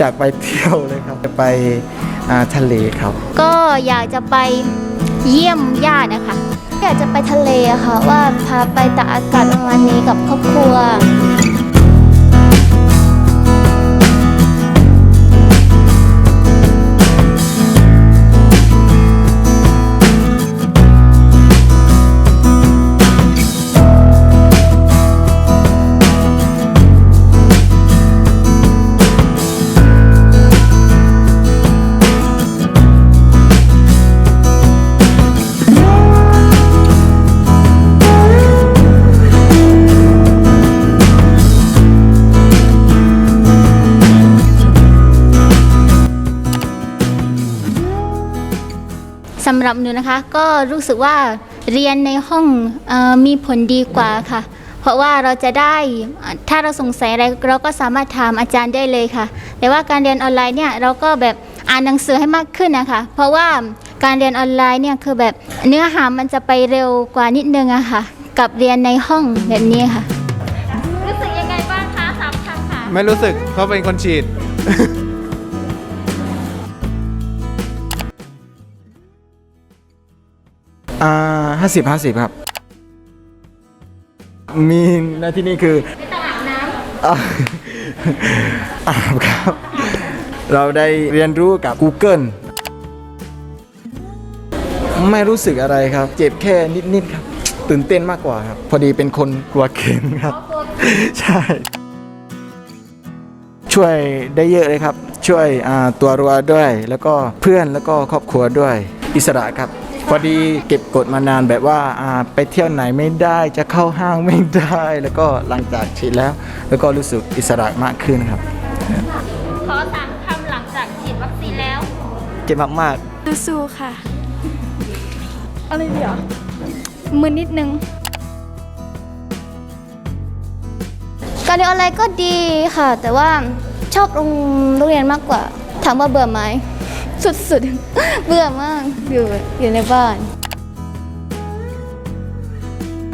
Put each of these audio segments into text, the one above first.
อยากไปเที่ยวเลยครับจะไปทะเลครับ ก็อยากจะไปเยี่ยมญาตินะคะ อยากจะไปทะเลค่ะว่าพาไปตากอากาศประมาณนี้กับครอบครัวำหรับหนูนะคะ ก็รู้สึกว่าเรียนในห้องเออมีผลดีกว่าค่ะ เพราะว่าเราจะได้เอ่อถ้าเราสงสัยอะไรเราก็สามารถถามอาจารย์ได้เลยค่ะ แต่ว่าการเรียนออนไลน์เนี่ยเราก็แบบอ่านหนังสือให้มากขึ้นนะคะ เพราะว่าการเรียนออนไลน์เนี่ยคือแบบเนื้อหามันจะไปเร็วกว่านิดนึงอะค่ะ กับเรียนในห้องแบบนี้ค่ะ รู้สึกยังไงบ้างคะสามคำค่ะ ไม่รู้สึกเขาเป็นคนฉีด อ่าห้าสิบห้าสิบครับ มีหน้าที่นี่คืออ่าอาบครับ เราได้เรียนรู้กับ Google ไม่รู้สึกอะไรครับ เจ็บแค่นิด ๆ ครับ ตื่นเต้นมากกว่าครับ พอดีเป็นคนกลัวเข็มครับ ใช่ ช่วยได้เยอะเลยครับ ช่วยอ่าตัวรัวด้วย แล้วก็เพื่อนแล้วก็ครอบครัวด้วย อิสระครับ พอดีเก็บกดมานานแบบว่าอ่าไปเที่ยวไหนไม่ได้จะเข้าห้างไม่ได้ แล้วก็หลังจากฉีดแล้ว แล้วก็รู้สึกอิสระมากขึ้นครับ ขอสามคำหลังจากฉีดวัคซีนแล้ว เจ็บมากสู้ๆค่ะ อะไรเดี๋ยวมือนิดนึง การเรียนออนไลน์ก็ดีค่ะ แต่ว่าชอบโรงโรงเรียนมากกว่า ถามว่าเบื่อไหม สุดๆ เบื่อมากอยู่อยู่ในบ้าน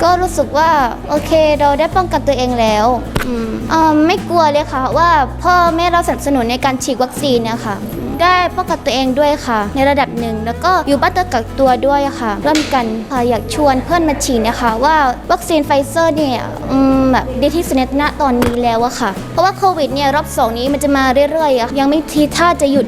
ก็รู้สึกว่าโอเคเราได้ป้องกันตัวเองแล้วอืมอ่าไม่กลัวเลยค่ะว่าพ่อแม่เราสนับสนุนในการฉีดวัคซีนเนี่ยค่ะ ได้ป้องกันตัวเองด้วยค่ะ ในระดับหนึ่งแล้วก็อยู่บ้านตัวกักตัวด้วยค่ะ ร่วมกันค่ะอยากชวนเพื่อนมาฉีดนะคะว่าวัคซีนไฟเซอร์เนี่ยอืมแบบดีที่สุดในณตอนนี้แล้วอะค่ะ เพราะว่าโควิดเนี่ยรอบสองนี้มันจะมาเรื่อยๆอะยังไม่ทีท่าจะหยุด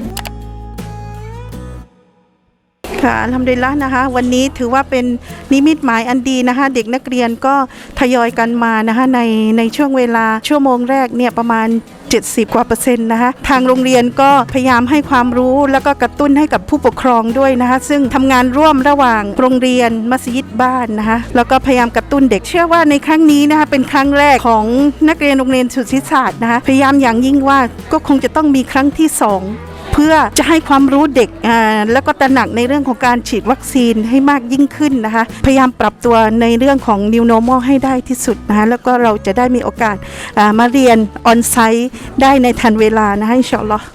ค่ะทำดีละนะคะ วันนี้ถือว่าเป็นนิมิตหมายอันดีนะคะ เด็กนักเรียนก็ทยอยกันมานะคะในในช่วงเวลาชั่วโมงแรกเนี่ยประมาณ 70 กว่าเปอร์เซ็นต์นะคะ ทางโรงเรียนก็พยายามให้ความรู้แล้วก็กระตุ้นให้กับผู้ปกครองด้วยนะคะ ซึ่งทำงานร่วมระหว่างโรงเรียนมัสยิดบ้านนะคะแล้วก็พยายามกระตุ้นเด็กเชื่อว่าในครั้งนี้นะคะเป็นครั้งแรกของนักเรียนโรงเรียนสุทธิศาสตร์นะคะพยายามอย่างยิ่งว่าก็คงจะต้องมีครั้งที่สอง พื่อจะให้ความรู้เด็กแล้วก็ตระหนักในเรื่องของการฉีดวัคซีนให้มากยิ่งขึ้นนะคะ พยายามปรับตัวในเรื่องของ New Normal ให้ได้ที่สุดนะคะแล้วก็เราจะได้มีโอกาสมาเรียนออนไซต์ได้ในทันเวลานะคะอินชาอัลลอฮ์